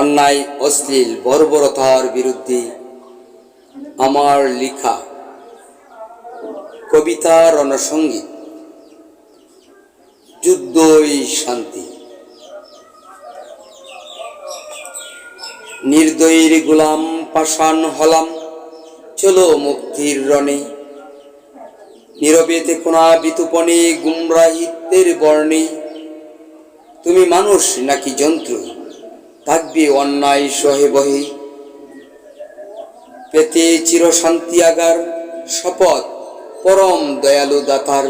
অন্যায়, অশ্লীল, বর্বরতার বিরুদ্ধে আমার লেখা কবিতা রণসঙ্গীত, যুদ্ধই শান্তি। নির্দয়ীর গোলাম পাষাণ হলাম, চলো মুক্তির রণে। নীরবেতে কোনা বিতুপনে গুমরাহিত্যের বর্ণে। তুমি মানুষ নাকি যন্ত্র থাকবে অন্যায় সহে বহি। পেতে চিরশান্তি আগার শপথ পরম দয়ালু দাতার।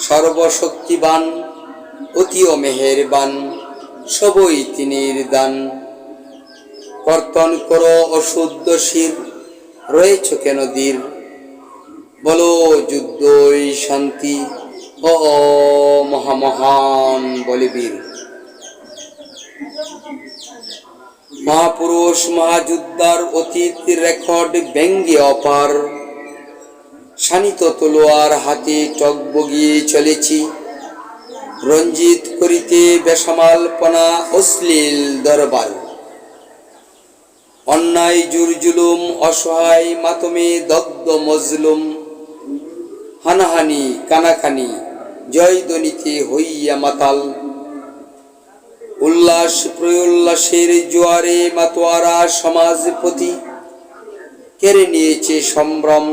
সর্বশক্তিবান অতিও মেহেরবান, সবই তিনির দান। কর্তন করো অশুদ্ধ শির, রয়েছ কেন দীর? বলো যুদ্ধই শান্তি, ও মহামহান বলে বীর মহাপুরুষ মহাযুদ্ধার অতীত রেকর্ড ব্যঙ্গে অপার। শানিত তলোয়ার হাতে টকবগিয়ে চলেছি। রঞ্জিত করিতে বেসামালপনা অশ্লীল দরবার। অন্যায়, জুর, জুলুম, অসহায়, মাতমে, দগ্ধ, মজলুম, হানাহানি, কানাকানি জয় দনিতে হইয়া মাতাল। উল্লাস প্রয়োল্লাসের জোয়ারে মাতোয়ারা সমাজপতি কেড়ে নিয়েছে সম্ভ্রম,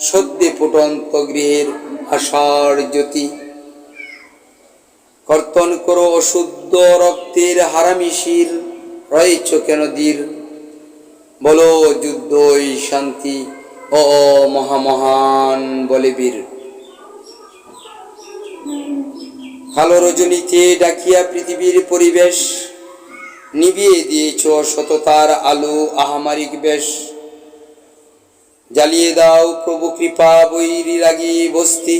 সদ্যে ফুটন্ত গৃহের আশার জ্যোতি। কর্তন করো অশুদ্ধ রক্তের হারামিশির রয়েছ কেন দীর? বলো যুদ্ধই শান্তি, ও মহামহান বলে বীর কালো রজনীতে ডাকিয়া পৃথিবীর পরিবেশ নিবিয়ে দিয়েছ সততার আলো আহামারিক বেশ। জ্বালিয়ে দাও প্রভু কৃপা বৈরি লাগিয়ে বস্তি,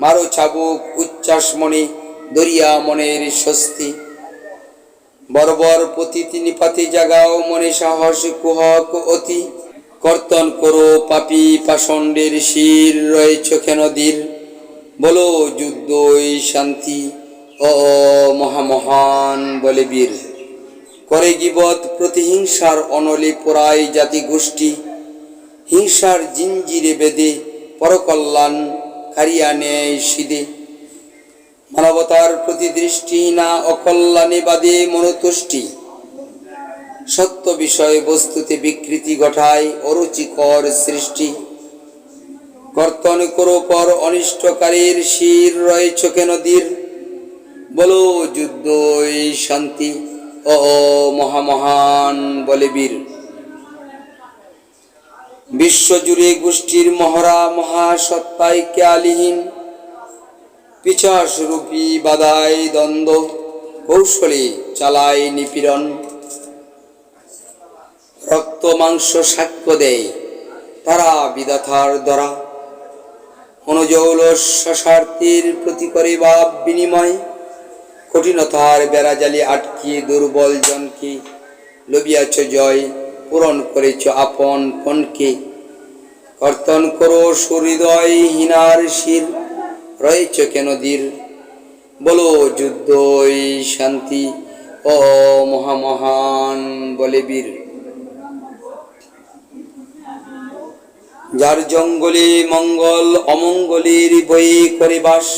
মারো চাবুক উচ্ছ্বাস মনে, দরিয়া মনের স্বস্তি। বর্বর প্রতিটি নিপাতে জাগাও মনে সাহস, কুহক অতি। কর্তন করো পাপি পাষণ্ডের শির, রয়েছ কেন দীর? বলো, যুদ্ধই শান্তি। ও মহামহান বলে বীর করে গিবত প্রতিহিংসার অনলে পোড়ায় জাতি গোষ্ঠী। হিংসার জিঞ্জিরে বেদে পরকল্যাণ কারিয়া নেয় সিদে। মানবতার প্রতি দৃষ্টি না অকল্যাণে বাদে মনতুষ্টি। সত্য বিষয় বস্তুতে বিকৃতি ঘটায় অরুচিকর সৃষ্টি। কর্তন করো পর অনিষ্টকারীর শির রয়েছ কেন দীর বলো যুদ্ধই শান্তি। ও মহামহান বলে বিশ্বজুড়ে গোষ্ঠীর মহড়া মহাসত্তায় কেয়ালিহীন। পিছাসরূপী বাদায় দ্বন্দ্ব, কৌশলে চালায় নিপীড়ন। রক্ত মাংস সাক্ষ্য দেয় তারা বিদাথার দ্বারা। অনুজৌল স্বার্থের প্রতি করে ভাব বিনিময়, কঠিনতার বেড়াজালি আটকিয়ে দুর্বল জনকে। লবিয়াছ জয় পূরণ করেছ আপন পণকে। কর্তন করো সুহৃদয় হীনার শির, রয়েছ কেন দীর? বলো যুদ্ধই শান্তি, ও মহামহান বলে বীর। যার জঙ্গলে মঙ্গল অমঙ্গলের বয়ে করে বাস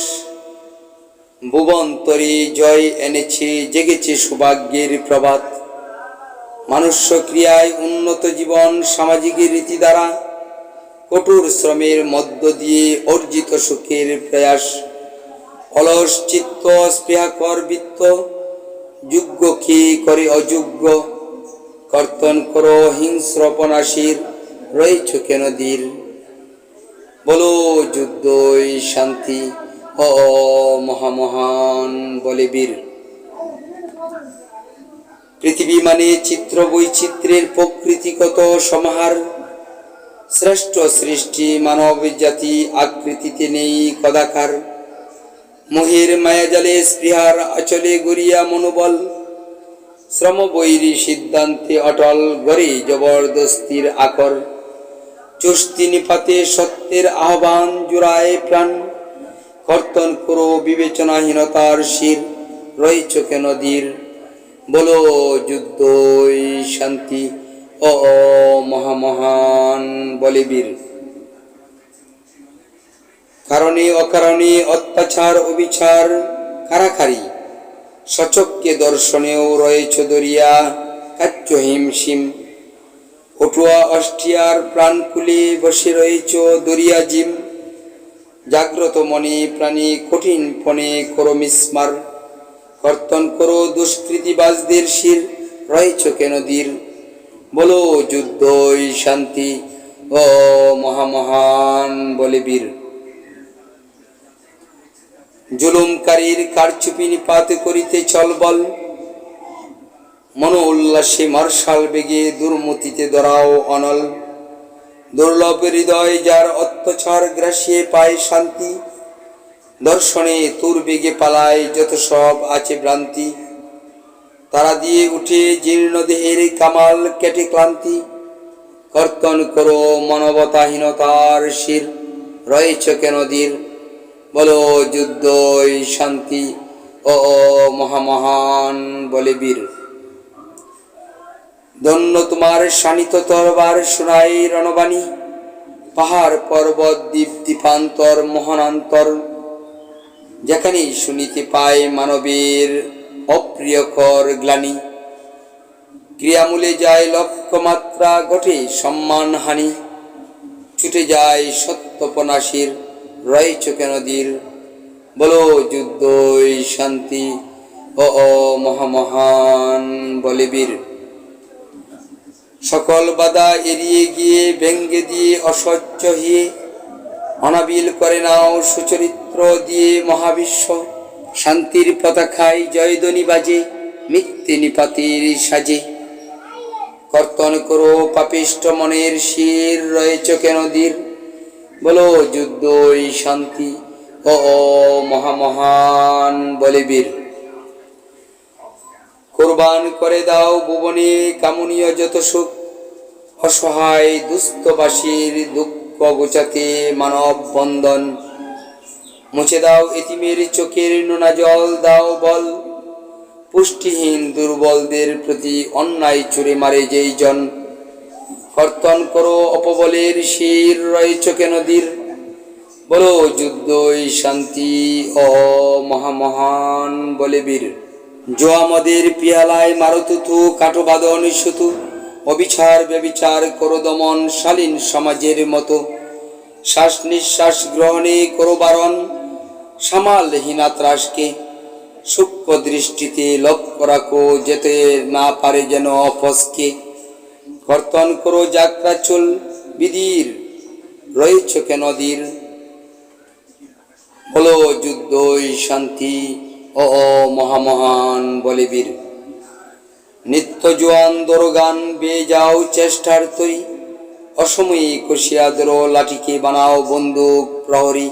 ভুবন্তরে জয় এনেছে, জেগেছে সৌভাগ্যের প্রভাত। মানুষ্য ক্রিয়ায় উন্নত জীবন সামাজিক রীতি দ্বারা, কঠোর শ্রমের মধ্য দিয়ে অর্জিত সুখের প্রয়াস। অলস চিত্ত, স্পৃহাকর বৃত্ত যোগ্য কি করে অযোগ্য। কর্তন করো হিংস্রপনাশীর রয়েছ কেন দীর বলো যুদ্ধই শান্তি। ও মহামহান বলে বীর। পৃথিবী মানে চিত্র বৈচিত্র্যের প্রকৃতিগত সমাহার। শ্রেষ্ঠ সৃষ্টি মানব জাতি আকৃতিতে নেই কদাকার। মোহের মায়াজালে স্পৃহার আচলে গড়িয়া মনোবল। শ্রম বৈরী সিদ্ধান্তে অটল গড়ে জবরদস্তির আকর। চুস্তি নিপাতে সত্যের আহ্বান জোড়ায় প্রাণ। কর্তন করো বিবেচনাহীনতার শির, রয়েছ কেন দীর বলো যুদ্ধ শান্তি, ও মহামহান বলে বীর কারণে অকারণে অত্যাচার, অবিচার, কারাকারি, সচককে দর্শনেও রয়েছে দরিয়া কাচ্য হিমশিম পটুয়া অস্ট্রিয়ার প্রাণকুলে বসে রয়েছ দরিয়া জিম। জাগ্রত মনে প্রাণী কঠিন ফণে করো মিসমার। কর্তন করো দুষ্কৃতিবাজদের শির, রয়েছ কেন দীর? বলো যুদ্ধই শান্তি, ও মহামহান বলে বীর। জুলুমকারীর কারচুপি নিপাত করিতে চল বল। মন উল্লাসে মার্শাল বেগে দুর্মতিতে দরাও অনল। দুর্লভ হৃদয় যার অত্যাচার গ্রাসিয়ে পায় শান্তি, দর্শনে তোর বেগে পালায় যত সব আছে ভ্রান্তি। তারা দিয়ে উঠে জীর্ণ দেহের কামাল কেটে ক্লান্তি। কর্তন করো মানবতাহীনতার শির, রয়েছ কেন দীর বলো যুদ্ধই শান্তি ও মহামহান বলে বীর। ধন্য তোমার শানিত তরবার শোনাই রণবাণী। পাহাড় পর্বত দ্বীপ দ্বীপান্তর মহানান্তর। যেখানেই শুনিতে পায় মানবের অপ্রিয়কর গ্লানি। ক্রিয়ামূলে যায় লক্ষ্যমাত্রা, ঘটে সম্মান হানি ছুটে যায় সত্যপনাশীর, রয়েছ কেন দীর? বলো যুদ্ধই শান্তি ও মহামহান বলে বীর সকল বাধা এড়িয়ে গিয়ে ব্যঙ্গে দিয়ে অসহ্য হিয়ে অনাবিল করে নাও সুচরিত্র দিয়ে মহাবিশ্ব। শান্তির পতাকায় জয়ধ্বনি বাজে, মিথ্যে নিপাতির সাজে। কর্তন করো পাপিষ্ট মনের শির, রয়েছ কেন দীর বলো যুদ্ধই শান্তি, ও ও মহামহান বলে বীর। কোরবান করে দাও ভুবনে কামনীয় যত সুখ। অসহায় দুস্থবাসীর দুঃখ গোচাতে মানব বন্ধন। মুছে দাও এতিমের চোখের নোনা জল, দাও বল। পুষ্টিহীন দুর্বলদের প্রতি অন্যায় চুরে মারে যেই জন। কর্তন করো অপবলের শির, রয়েছ কেন দীর? বলো যুদ্ধই শান্তি অ মহামহান বলে বীর। জোয়ামদের পিয়ালায় মারুতুতু কাটোবাদন, সুতু, অবিচার, ব্যবিচার করো দমন শালীন সমাজের মতো। শ্বাস নিঃশ্বাস গ্রহণে করো বারণ সামালহীনা ত্রাসকে সূক্ষ্ম দৃষ্টিতে লক্ষ্য রাখো, যেতে না পারে যেন অপসকে। কর্তন করো যাত্রা চল, বিধির, রয়েছ কেন দীর বলো যুদ্ধই শান্তি। ও মহামহান বলে বীর নিত্য জোয়ান দরগান বেয়ে যাও চেষ্টার তৈ অসময়ে কষিয়া দর লাঠিকে বানাও বন্দুক প্রহরী।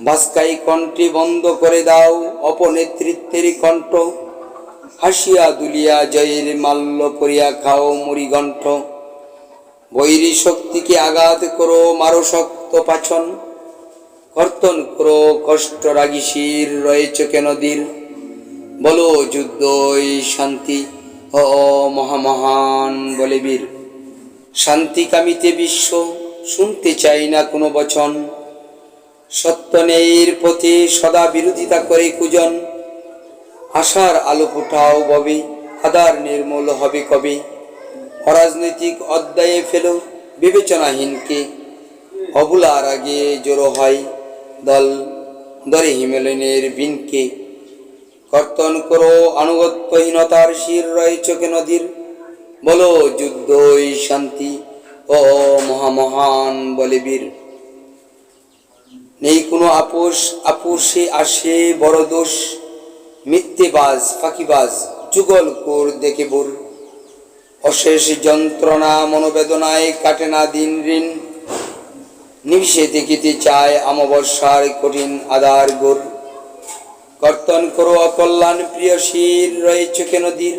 ভাস্কাই কণ্ঠে বন্ধ করে দাও অপনেতৃত্বের কণ্ঠ। হাসিয়া দুলিয়া জয়ের মাল্য পরিয়া খাও মুড়িগণ্ঠ বৈরী শক্তিকে আঘাত করো মারো শক্ত পাচন। কর্তন করো, কষ্ট রাগি শির, রয়েছ কেন দীর? বলো যুদ্ধই শান্তি ও মহামহান বলে বীর। শান্তি কামিতে বিশ্ব, শুনতে চাই না কোনো বচন। সত্য নেইর পথে সদা বিরোধিতা করে কুজন। আশার আলো ফুটাও ববে, আদার নির্মূল হবে কবে? অরাজনৈতিক অধ্যায়ে ফেলো, বিবেচনাহীনকে, অবুলার আগে জড়ো হয়। দল দরে হিমেলনের বিনকে। কর্তন করো আনুগত্যহীনতার শির রয়েছ কে নদীর। বলো যুদ্ধই শান্তি ও মহামহান বলে বীর নেই কোনো আপোষ, আপোষে আসে বড় দোষ। মিথ্যেবাজ, ফাঁকিবাজ, যুগল কোর দেখে বোর। অশেষ যন্ত্রণা, মনোবেদনায় কাটে না দিন ঋণ। নিমিষে দেখিতে চায় অমাবস্যার কঠিন আদার গোর কর্তন করো অকল্যাণ প্রিয় শির রয়েছে কেন দীর?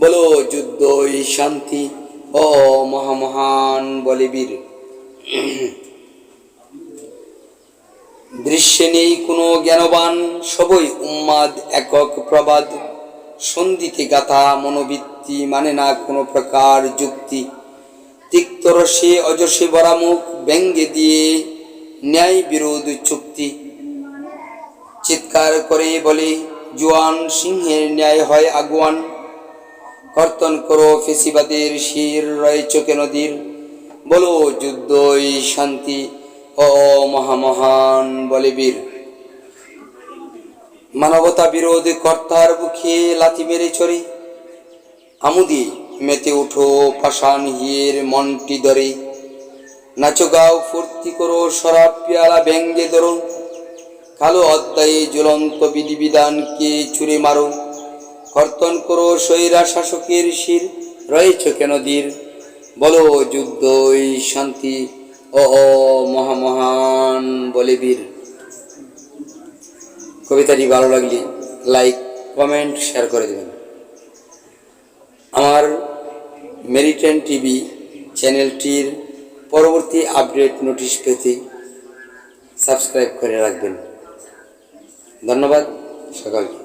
বলো যুদ্ধ শান্তি, ও মহামহান বলে বীর দৃশ্যে নেই কোনো জ্ঞানবান, সবই উন্মাদ একক প্রবাদ। সন্ধিতে গাথা মনোবৃত্তি মানে না কোনো প্রকার যুক্তি। তিক্তরসে অজসে বরা মুখ ব্যঙ্গে দিয়ে ন্যায় বিরোধ চুক্তি। চিৎকার করে বলে, জোয়ান, সিংহের ন্যায় হয় আগুয়ান। কর্তন করো ফেসিবাদের শির, রয়ে চোখে নদীর। বলো যুদ্ধই শান্তি, ও মহামহান বলে বীর মানবতা বিরোধী কর্তার বুকে লাথি মেরে চড়ি। আমুদি মেতে উঠো পাষাণ হিয়ের মনটি ধরে। নাচো গাও, ফুর্তি করো শরাব পেয়ালা ব্যঙ্গে ধরো। কালো অধ্যায়ে জ্বলন্ত বিধিবিধানকে ছুঁড়ে মারো। কর্তন করো সৈরা শাসকের শির, রয়েছ কেন দীর বলো যুদ্ধই শান্তি ও মহামহান বলে বীর। কবিতাটি ভালো লাগলে লাইক, কমেন্ট, শেয়ার করে দেবেন। আমার মেরিটেন টিভি চ্যানেলটির পরবর্তী আপডেট নোটিশ পেতে সাবস্ক্রাইব করে রাখবেন। ধন্যবাদ সকালকে।